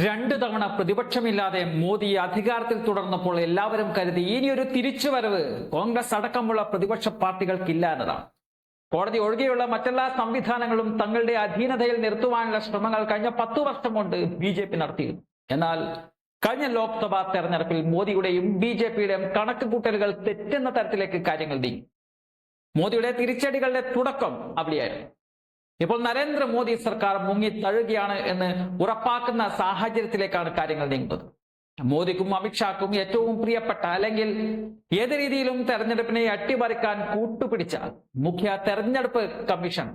രണ്ടു തവണ പ്രതിപക്ഷമില്ലാതെ മോദി അധികാരത്തിൽ തുടർന്നപ്പോൾ എല്ലാവരും കരുതി ഇനിയൊരു തിരിച്ചുവരവ്. കോൺഗ്രസ് അടക്കമുള്ള പ്രതിപക്ഷ പാർട്ടികൾക്കില്ല എന്നതാണ്. കോടതി ഒഴികെയുള്ള മറ്റെല്ലാ സംവിധാനങ്ങളും തങ്ങളുടെ അധീനതയിൽ നിർത്തുവാനുള്ള ശ്രമങ്ങൾ കഴിഞ്ഞ പത്തു വർഷം കൊണ്ട് ബി ജെ പി നടത്തിയിരുന്നു. എന്നാൽ കഴിഞ്ഞ ലോക്സഭാ തെരഞ്ഞെടുപ്പിൽ മോദിയുടെയും ബി ജെ പിയുടെയും കണക്ക് കൂട്ടലുകൾ തെറ്റുന്ന തരത്തിലേക്ക് കാര്യങ്ങൾ നീങ്ങി. മോദിയുടെ തിരിച്ചടികളുടെ തുടക്കം അവിടെയായിരുന്നു. ഇപ്പോൾ നരേന്ദ്രമോദി സർക്കാർ മുങ്ങി തഴുകയാണ് എന്ന് ഉറപ്പാക്കുന്ന സാഹചര്യത്തിലേക്കാണ് കാര്യങ്ങൾ നീങ്ങുന്നത്. മോദിക്കും അമിത്ഷാക്കും ഏറ്റവും പ്രിയപ്പെട്ട അല്ലെങ്കിൽ ഏത് രീതിയിലും തെരഞ്ഞെടുപ്പിനെ അട്ടിമറിക്കാൻ കൂട്ടുപിടിച്ച മുഖ്യ തെരഞ്ഞെടുപ്പ് കമ്മീഷൻ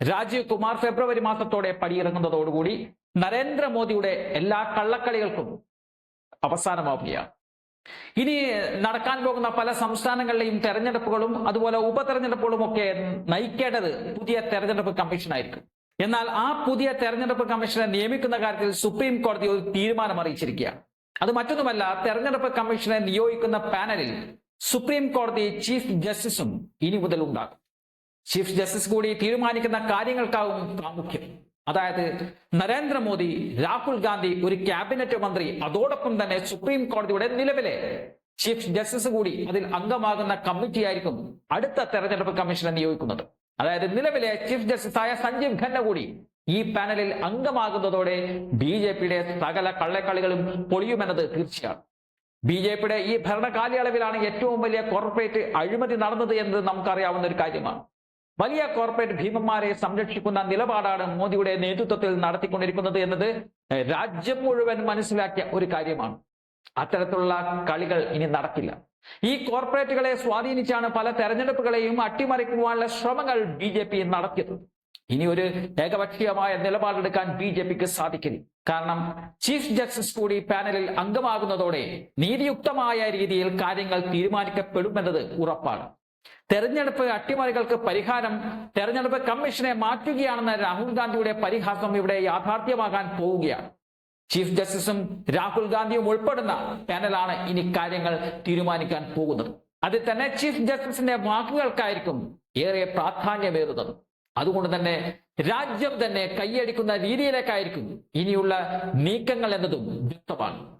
രാജീവ് കുമാർ ഫെബ്രുവരി മാസത്തോടെ പടിയിറങ്ങുന്നതോടുകൂടി നരേന്ദ്രമോദിയുടെ എല്ലാ കള്ളക്കളികൾക്കും അവസാനമാവുകയാണ്. ഇനി നടക്കാൻ പോകുന്ന പല സംസ്ഥാനങ്ങളിലെയും തെരഞ്ഞെടുപ്പുകളും അതുപോലെ ഉപതെരഞ്ഞെടുപ്പുകളും ഒക്കെ നയിക്കേണ്ടത് പുതിയ തെരഞ്ഞെടുപ്പ് കമ്മീഷനായിരിക്കും എന്നാൽ ആ പുതിയ തെരഞ്ഞെടുപ്പ് കമ്മീഷനെ നിയമിക്കുന്ന കാര്യത്തിൽ സുപ്രീം കോടതി ഒരു തീരുമാനം അറിയിച്ചിരിക്കുകയാണ്. അത് മറ്റൊന്നുമല്ല തെരഞ്ഞെടുപ്പ് കമ്മീഷനെ നിയോഗിക്കുന്ന പാനലിൽ സുപ്രീം കോടതി ചീഫ് ജസ്റ്റിസും ഇനി മുതൽ ഉണ്ടാകും. ചീഫ് ജസ്റ്റിസ് കൂടി തീരുമാനിക്കുന്ന കാര്യങ്ങൾക്കാവും പ്രാമുഖ്യം. അതായത് നരേന്ദ്രമോദി രാഹുൽ ഗാന്ധി ഒരു ക്യാബിനറ്റ് മന്ത്രി അതോടൊപ്പം തന്നെ സുപ്രീം കോടതിയുടെ നിലവിലെ ചീഫ് ജസ്റ്റിസ് കൂടി അതിൽ അംഗമാകുന്ന കമ്മിറ്റി ആയിരിക്കും അടുത്ത തെരഞ്ഞെടുപ്പ് കമ്മീഷനെ നിയോഗിക്കുന്നത്. അതായത് നിലവിലെ ചീഫ് ജസ്റ്റിസ് ആയ സഞ്ജീവ് ഖന്ന കൂടി ഈ പാനലിൽ അംഗമാകുന്നതോടെ ബി ജെ പിയുടെ സകല കള്ളക്കളികളും പൊളിയുമെന്നത് തീർച്ചയാണ്. ബി ജെ പിയുടെ ഈ ഭരണകാലയളവിലാണ് ഏറ്റവും വലിയ കോർപ്പറേറ്റ് അഴിമതി നടന്നത് എന്നത് നമുക്കറിയാവുന്ന ഒരു കാര്യമാണ്. വലിയ കോർപ്പറേറ്റ് ഭീമന്മാരെ സംരക്ഷിക്കുന്ന നിലപാടാണ് മോദിയുടെ നേതൃത്വത്തിൽ നടത്തിക്കൊണ്ടിരിക്കുന്നത് എന്നത് രാജ്യം മുഴുവൻ മനസ്സിലാക്കിയ ഒരു കാര്യമാണ്. അത്തരത്തിലുള്ള കളികൾ ഇനി നടക്കില്ല. ഈ കോർപ്പറേറ്റുകളെ സ്വാധീനിച്ചാണ് പല തെരഞ്ഞെടുപ്പുകളെയും അട്ടിമറിക്കുവാനുള്ള ശ്രമങ്ങൾ ബി ജെ പി നടത്തിയത്. ഇനി ഒരു ഏകപക്ഷീയമായ നിലപാടെടുക്കാൻ ബി ജെ പിക്ക് സാധിക്കില്ല. കാരണം ചീഫ് ജസ്റ്റിസ് കൂടി പാനലിൽ അംഗമാകുന്നതോടെ നീതിയുക്തമായ രീതിയിൽ കാര്യങ്ങൾ തീരുമാനിക്കപ്പെടുമെന്നത് ഉറപ്പാണ്. തെരഞ്ഞെടുപ്പ് അട്ടിമറികൾക്ക് പരിഹാരം തെരഞ്ഞെടുപ്പ് കമ്മീഷനെ മാറ്റുകയാണെന്ന രാഹുൽ ഗാന്ധിയുടെ പരിഹാസം ഇവിടെ യാഥാർത്ഥ്യമാകാൻ പോവുകയാണ്. ചീഫ് ജസ്റ്റിസും രാഹുൽ ഗാന്ധിയും ഉൾപ്പെടുന്ന പാനലാണ് ഇനി കാര്യങ്ങൾ തീരുമാനിക്കാൻ പോകുന്നത്. അതിൽ തന്നെ ചീഫ് ജസ്റ്റിസിന്റെ വാക്കുകൾക്കായിരിക്കും ഏറെ പ്രാധാന്യമേറുന്നത്. അതുകൊണ്ട് തന്നെ രാജ്യം തന്നെ കൈയടിക്കുന്ന രീതിയിലേക്കായിരിക്കും ഇനിയുള്ള നീക്കങ്ങൾ എന്നതും വ്യക്തമാണ്.